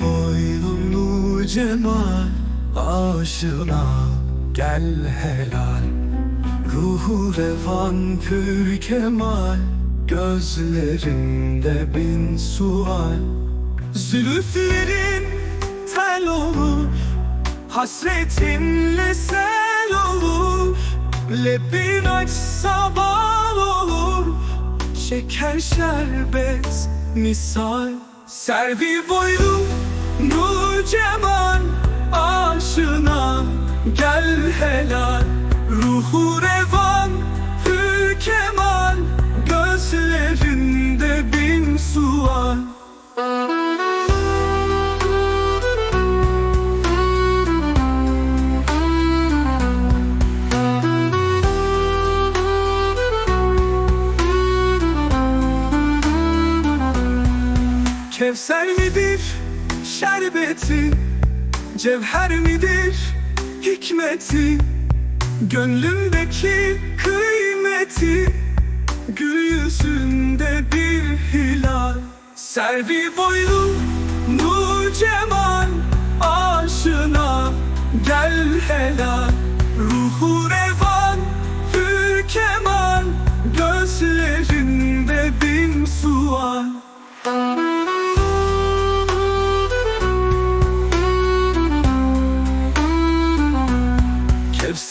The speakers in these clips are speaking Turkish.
boylumlu cemal Aşına gel helal. Ruhu revan pür kemal Gözlerinde bin sual. Zülüflerin tel olur Hasretinle sel olur. Lebin açsa bal olur Şeker şerbet misal Servi boyu Kevser midir şerbeti Cevher midir hikmeti? Gönlümdeki kıymeti Gül yüzünde bir hilal. Servi boylu nur cemal Aşına gel helal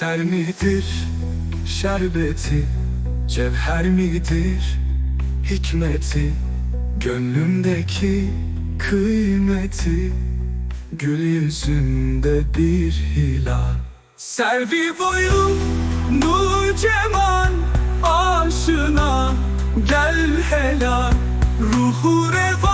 Kevser midir? Şerbeti? Cevher midir? Hikmeti? Gönlümdeki kıymeti? Gül yüzünde bir hilal. Servi boyu nur cemal Aşına. Gel helal Ruhu revan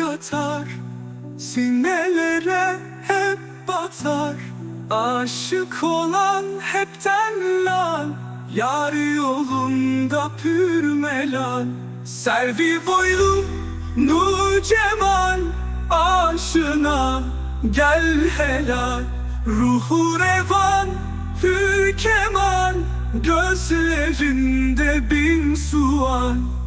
kadar Sinelere hep batar. Aşık olan hepten lal. Yar yolunda pür melal. Servi boylu nur cemal. Aşına gel helal. Ruhu revan hür kemal. Gözlerinde bin sual